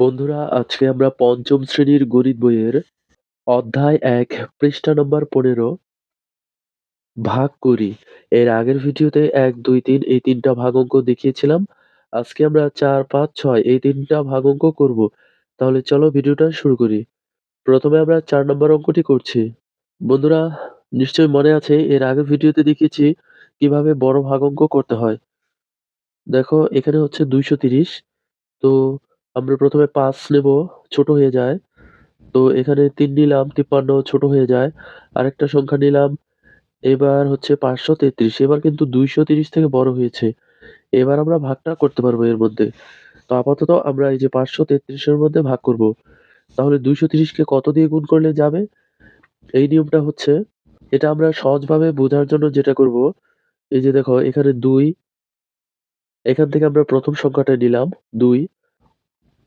বন্ধুরা, আজকে আমরা পঞ্চম শ্রেণির গণিত বইয়ের অধ্যায় এক, পৃষ্ঠা নম্বর পনেরো ভাগ করি। এর আগের ভিডিওতে এক, দুই, তিন এই তিনটা ভাগ অঙ্ক দেখিয়েছিলাম। আজকে আমরা চার, পাঁচ, ছয় এই তিনটা ভাগ অঙ্ক করব। তাহলে চলো ভিডিওটা শুরু করি। প্রথমে আমরা চার নম্বর অঙ্কটি করছি। বন্ধুরা, নিশ্চয়ই মনে আছে, এর আগের ভিডিওতে দেখিয়েছি কীভাবে বড় ভাগ অঙ্ক করতে হয়। দেখো, এখানে হচ্ছে দুইশো তিরিশ। তো আমরা প্রথমে পাঁচ নেব, ছোট হয়ে যায়। তো এখানে তিন নিলাম, তিপ্পান্ন ছোট হয়ে যায়। আরেকটা সংখ্যা নিলাম, এবার হচ্ছে পাঁচশো তেত্রিশ। এবার কিন্তু দুইশো তিরিশ থেকে বড় হয়েছে। এবার আমরা ভাগটা করতে পারব এর মধ্যে। তো আপাতত আমরা এই যে পাঁচশো তেত্রিশের মধ্যে ভাগ করব। তাহলে দুইশো তিরিশকে কত দিয়ে গুণ করলে যাবে? এই নিয়মটা হচ্ছে, এটা আমরা সহজভাবে বোঝার জন্য যেটা করব, এই যে দেখো, এখানে দুই, এখান থেকে আমরা প্রথম সংখ্যাটা নিলাম, দুই।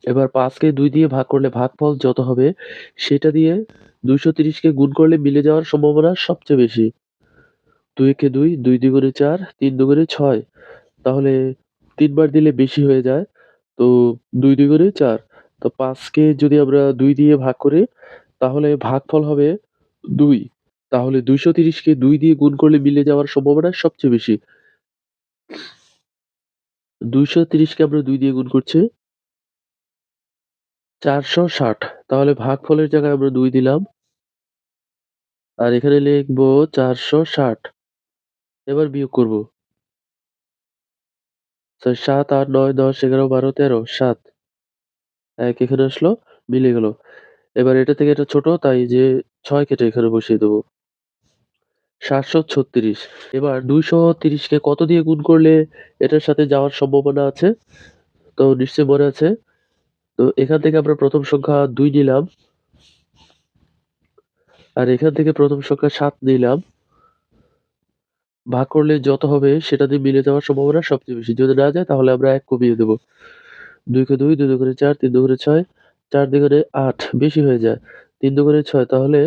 এবার পাঁচকে দুই দিয়ে ভাগ করলে ভাগফল যত হবে, সেটা দিয়ে দুইশো তিরিশকে গুণ করলে মিলে যাওয়ার সম্ভাবনা সবচেয়ে বেশি। দুইকে দুই দুই দুগুণে চার, তিন দুগুণে ছয়, তাহলে তিনবার দিলে বেশি হয়ে যায়, তো দুই দুগুণে চার। তো পাঁচকে যদি আমরা দুই দিয়ে ভাগ করি, তাহলে ভাগফল হবে দুই। তাহলে দুইশো তিরিশকে দুই দিয়ে গুণ করলে মিলে যাওয়ার সম্ভাবনা সবচেয়ে বেশি। দুইশো তিরিশকে আমরা দুই দিয়ে গুণ করছি চারশো ষাট। তাহলে ভাগফলের জায়গায় আমরা দুই দিলাম। আর এখানে লিখব চারশো ষাট। এবার বিয়োগ করব। সাত, আট, নয়, দশ, এগারো, বারো, তেরো, সাত। এক এখানে আসলো, মিলে গেল। এবার এটা থেকে এটা ছোট, তাই যে ছয় কেটে এখানে বসিয়ে দেবো। সাতশো ছত্রিশ। এবার দুইশো তিরিশকে কত দিয়ে গুণ করলে এটার সাথে যাওয়ার সম্ভাবনা আছে? তো নিশ্চয়ই মনে আছে। তো এখান থেকে আমরা প্রথম সংখ্যা দুই নিলাম। আর এখান থেকে প্রথম সংখ্যা সাত নিলাম। ভাগ করলে যত হবে সেটা দিয়ে মিলে যাওয়ার সম্ভাবনা সবচেয়ে বেশি। যদি না যায় তাহলে আমরা এক কমিয়ে দেবো। দুইকে দুই দুই দুগুণে চার, তিন দুগুণে ছয়, চার দুগুণে আট বেশি হয়ে যায়। তিন দুগুণে ছয়, তাহলে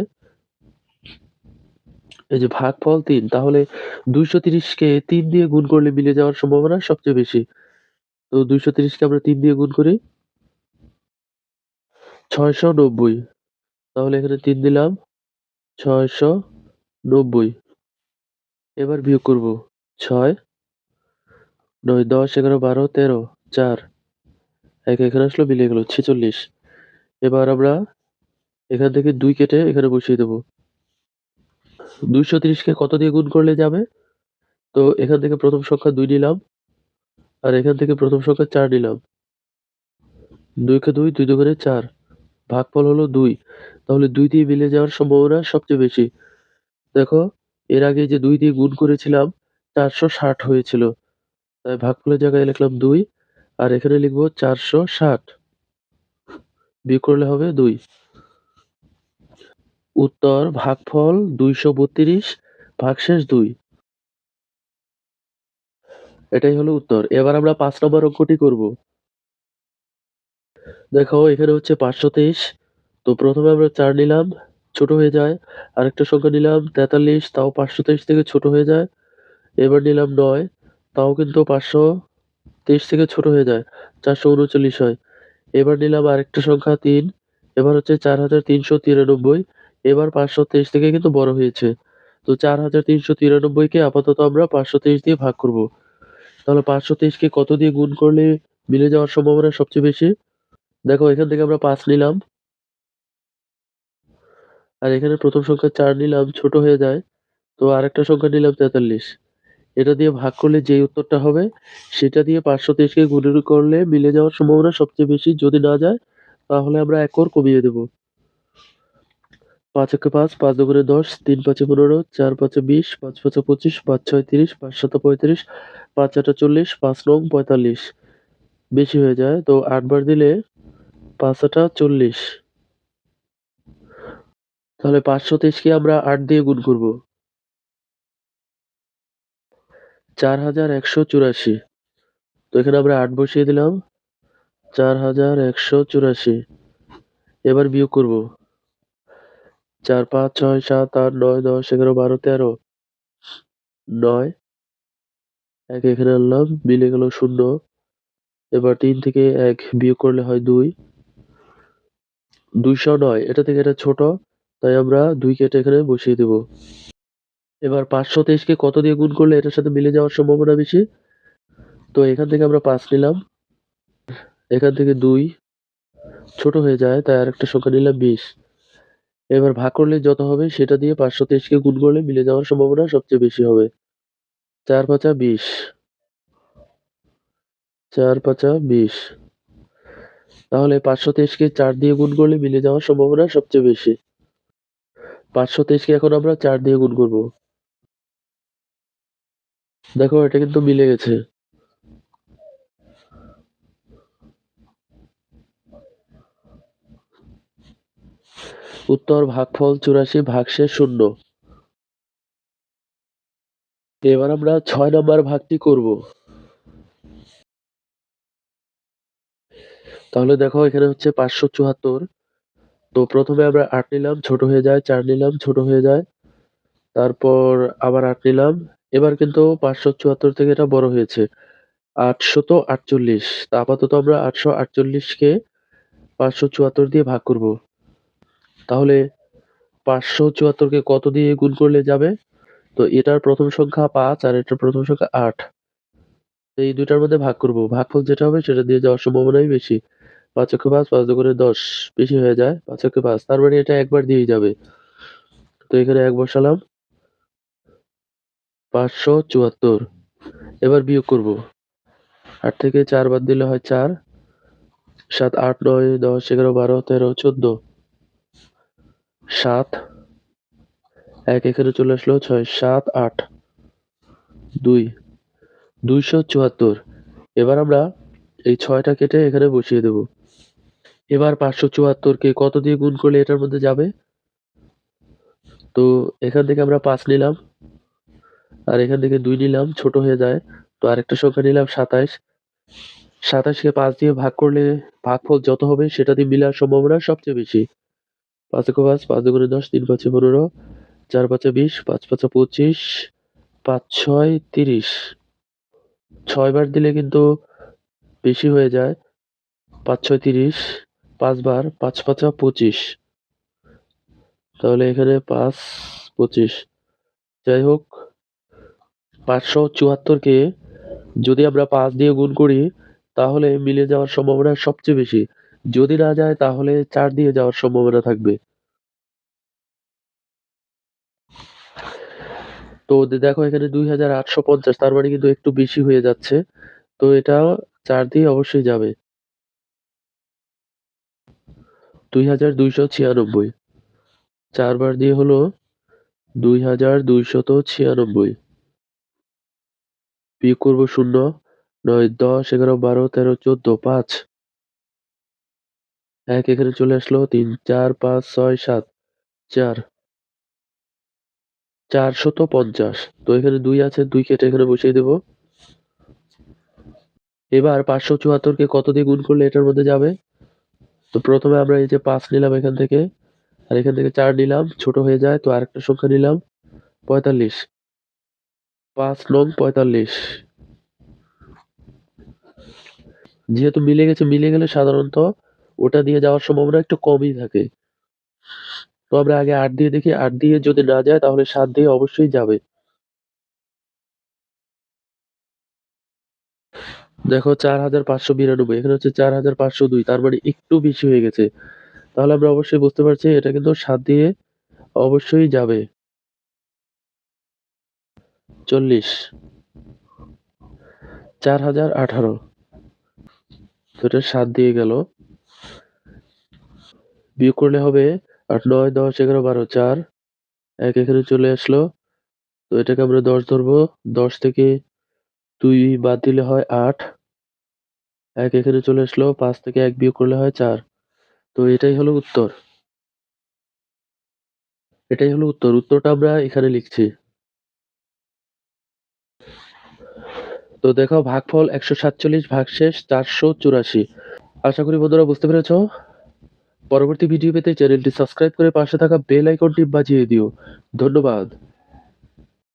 এই যে ভাগফল তিন, তাহলে দুইশো তিরিশকে তিন দিয়ে গুণ করলে মিলে যাওয়ার সম্ভাবনা সবচেয়ে বেশি। তো দুইশো তিরিশকে আমরা তিন দিয়ে গুণ করি। ছয়শো নব্বই। তাহলে এখানে তিন দিলাম, ছয়শো নব্বই। এবার বিয়োগ করব ছয়, নয়, দশ, এগারো, বারো, তেরো, চার। এক এখানে আসলো মিলে গেল, ছেচল্লিশ। এবার আমরা এখান থেকে দুই কেটে এখানে বসিয়ে দেবো। দুইশো তিরিশকে কত দিয়ে গুণ করলে যাবে? তো এখান থেকে প্রথম সংখ্যা দুই নিলাম, আর এখান থেকে প্রথম সংখ্যা চার নিলাম। দুইকে দুই দুই দুগুণে চার। ভাগফল হলো দুই। তাহলে দুই দিয়ে মিলে যাওয়ার সম্ভাবনা সবচেয়ে বেশি। দেখো, এর আগে যে দুই দিয়ে গুণ করেছিলাম, চারশো ষাট হয়েছিল। তাই ভাগফলের জায়গায় লিখলাম দুই, আর এখানে লিখব চারশো ষাট। বিয়োগ করলে হবে দুই। উত্তর, ভাগফল দুইশো বত্রিশ, ভাগশেষ দুই। এটাই হলো উত্তর। এবার আমরা পাঁচ নম্বর অঙ্কটি করব। দেখো, এখানে হচ্ছে পাঁচশো তেইশ তো প্রথমে আমরা চার নিলাম, ছোট হয়ে যায়। আরেকটা সংখ্যা নিলাম, তেতাল্লিশ, তাও পাঁচশো তেইশ থেকে ছোট হয়ে যায়। এবার নিলাম নয়, তাও কিন্তু পাঁচশো তেইশ থেকে ছোট হয়ে যায়, চারশো উনচল্লিশ হয়। এবার নিলাম আরেকটা সংখ্যা, তিন, এবার হচ্ছে চার হাজার তিনশো তিরানব্বই, এবার পাঁচশো তেইশ থেকে কিন্তু বড় হয়েছে। তো চার হাজার তিনশো তিরানব্বইকে আপাতত আমরা পাঁচশো তেইশ দিয়ে ভাগ করব। তাহলে পাঁচশো তেইশকে কত দিয়ে গুণ করলে মিলে যাওয়ার সম্ভাবনা সবচেয়ে বেশি? দেখো, এখান থেকে আমরা পাঁচ নিলাম। আর এখানে প্রথম সংখ্যা চার নিলাম, ছোট হয়ে যায়। তো আরেকটা সংখ্যা নিলাম তেতাল্লিশ। এটা দিয়ে ভাগ করলে যেই উত্তরটা হবে, সেটা দিয়ে পাঁচশো তেইশকে গুণ করলে মিলে যাওয়ার সম্ভাবনা সবচেয়ে বেশি। যদি না যায়, তাহলে আমরা এক কর কমিয়ে দেব। পাঁচ একে পাঁচ পাঁচ দুগুণে দশ, তিন পাঁচে পনেরো, চার পাঁচে বিশ, পাঁচ পাঁচে পঁচিশ, পাঁচ ছয় তিরিশ, পাঁচ সাত পঁয়ত্রিশ, পাঁচ আটা চল্লিশ, পাঁচ নং পঁয়তাল্লিশ। বেশি হয়ে যায়। তো আটবার দিলে পাঁচ আটা চল্লিশ। তাহলে পাঁচশো তেইশকে আমরা আট দিয়ে গুণ করব। চার হাজার একশো চুরাশি। তো এখানে আমরা আট বসিয়ে দিলাম। চার হাজার একশো চুরাশি। এবার বিয়োগ করব। চার পাঁচ ছয় সাত আট নয় দশ এগারো বারো তেরো। নয়। এক এখানে আনলাম মিলে গেল শূন্য। এবার তিন থেকে এক বিয়োগ করলে হয় দুই। দুইশো নয়, এটা থেকে এটা ছোট, তাই আমরা দুই কেটে এখানে বসিয়ে দেব। এবার পাঁচশো তেইশকে কত দিয়ে গুণ করলে এটার সাথে মিলে যাওয়ার সম্ভাবনা বেশি? তো এখান থেকে আমরা পাঁচ নিলাম। এখান থেকে দুই, ছোট হয়ে যায়, তাই আরেকটা সংখ্যা নিলাম বিশ। এবার ভাগ করলে যত হবে, সেটা দিয়ে পাঁচশো তেইশকে গুণ করলে মিলে যাওয়ার সম্ভাবনা সবচেয়ে বেশি হবে। চার পাঁচা বিশ। চার পাঁচা বিশ। তাহলে পাঁচশো তেইশকে চার দিয়ে গুণ করলে মিলে যাওয়ার সম্ভাবনা সবচেয়ে বেশি। পাঁচশো তেইশকে এখন আমরা চার দিয়ে গুণ করব। দেখো, এটা কিন্তু মিলে গেছে। উত্তর ভাগফল চুরাশি, ভাগশেষ শূন্য। এবার আমরা ছয় নম্বর ভাগটি করব। তাহলে দেখো এখানে হচ্ছে পাঁচশো চুয়াত্তর। তো প্রথমে আমরা আট নিলাম, ছোট হয়ে যায়, চার নিলাম, ছোট হয়ে যায়। তারপর আবার আট নিলাম। এবার কিন্তু পাঁচশো চুয়াত্তর থেকে এটা বড় হয়েছে আটশত আটচল্লিশ। তা আপাতত আমরা আটশো আটচল্লিশকে পাঁচশো চুয়াত্তর দিয়ে ভাগ করব। তাহলে পাঁচশো চুয়াত্তরকে কত দিয়ে গুণ করলে যাবে? তো এটার প্রথম সংখ্যা পাঁচ আর এটার প্রথম সংখ্যা আট। এই দুইটার মধ্যে ভাগ করব। ভাগফল যেটা হবে সেটা দিয়ে যাওয়ার সম্ভাবনাই বেশি। পাঁচ অক্ষে পাঁচ পাঁচ করে দশ বেশি হয়ে যায়, পাঁচ অক্ষে পাঁচ। তার মানে এটা একবার দিয়েই যাবে। তো এখানে এক বসালাম। পাঁচশো চুয়াত্তর। এবার বিয়োগ করব। আট থেকে চার বাদ দিলে হয় চার। সাত, আট, নয়, দশ, এগারো, বারো, তেরো, চোদ্দ। সাত। এক এখানে চলে আসলো ছয়, সাত, আট। দুই। দুইশো চুয়াত্তর। এবার আমরা এই ছয়টা কেটে এখানে বসিয়ে দেব। এবার পাঁচশো চুয়াত্তরকে কত দিয়ে গুণ করলে এটার মধ্যে যাবে? তো এখান থেকে আমরা পাঁচ নিলাম। আর এখান থেকে দুই নিলাম, ছোট হয়ে যায়। তো আরেকটা সংখ্যা নিলাম সাতাইশ সাতাশকে পাঁচ দিয়ে ভাগ করলে ভাগফল যত হবে সেটা দিয়ে মিলার সম্ভাবনা সবচেয়ে বেশি। পাঁচ পাঁচ পাঁচ দুগুণে দশ, তিন পাঁচে পনেরো, চার পাঁচে বিশ, পাঁচ পাঁচে পঁচিশ, পাঁচ ছয় তিরিশ। ছয় বার দিলে কিন্তু বেশি হয়ে যায়, পাঁচ ছয় তিরিশ। পাঁচবার পাঁচ পাঁচা পঁচিশ। তাহলে এখানে পাঁচ, পঁচিশ। যাই হোক, পাঁচশো চুয়াত্তরকে যদি আমরা পাঁচ দিয়ে গুণ করি, তাহলে মিলে যাওয়ার সম্ভাবনা সবচেয়ে বেশি। যদি না যায়, তাহলে চার দিয়ে যাওয়ার সম্ভাবনা থাকবে। তো দেখো এখানে দুই হাজার আটশো পঞ্চাশ, তার মানে কিন্তু একটু বেশি হয়ে যাচ্ছে। তো এটা চার দিয়ে অবশ্যই যাবে। দুই হাজার দুইশো ছিয়ানব্বই। চারবার দিয়ে হলো দুই হাজার দুইশত ছিয়ানব্বই। বিয়োগ করব শূন্য, নয়, দশ, এগারো, বারো, তেরো, চোদ্দ, পাঁচ। এক এখানে চলে আসলো তিন, চার, পাঁচ, ছয়, সাত, চার। চারশত পঞ্চাশ। তো এখানে দুই আছে, দুই কেটে এখানে বসিয়ে দেব। এবার পাঁচশো চুয়াত্তরকে কত দিয়ে গুণ করলে এটার মধ্যে যাবে? তো প্রথমে আমরা এই যে পাঁচ নিলাম এখান থেকে, আর এখান থেকে চার নিলাম, ছোট হয়ে যায়, তো আরেকটা সংখ্যা নিলাম, পঁয়তাল্লিশ। পাঁচ নং পঁয়তাল্লিশ। যেহেতু মিলে গেছে, মিলে গেলে সাধারণত ওটা দিয়ে যাওয়ার সম্ভাবনা একটু কমই থাকে। তো আমরা আগে আট দিয়ে দেখি, আট দিয়ে যদি না যায় তাহলে সাত দিয়ে অবশ্যই যাবে। দেখো চার হাজার পাঁচশো বিরানব্বই, এখানে হচ্ছে চার হাজার পাঁচশো দুই, তার মানে একটু বেশি হয়ে গেছে। তাহলে আমরা অবশ্যই বুঝতে পারছি এটা কিন্তু সাত দিয়ে অবশ্যই যাবে। চল্লিশ। চার হাজার আঠারো। তো এটা সাত দিয়ে গেল। বিয়োগ করলে হবে আট, নয়, দশ, এগারো, বারো, চার। এক এখানে চলে আসলো। তো এটাকে আমরা দশ ধরবো। দশ থেকে দুই বাদ দিলে হয় আট। এক এখানে চলে আসলো, পাঁচ থেকে এক বিয়োগ করলে হয় চার। তো এটাই হলো উত্তর। এটাই হলো উত্তর। উত্তরটা আমরা এখানে লিখছি। তো দেখো, ভাগফল একশো সাতচল্লিশ, ভাগশেষ চারশো চুরাশি। আশা করি বন্ধুরা বুঝতে পেরেছ? পরবর্তী ভিডিও পেতে চ্যানেলটি সাবস্ক্রাইব করে পাশে থাকা বেল আইকনটি বাজিয়ে দিও। ধন্যবাদ।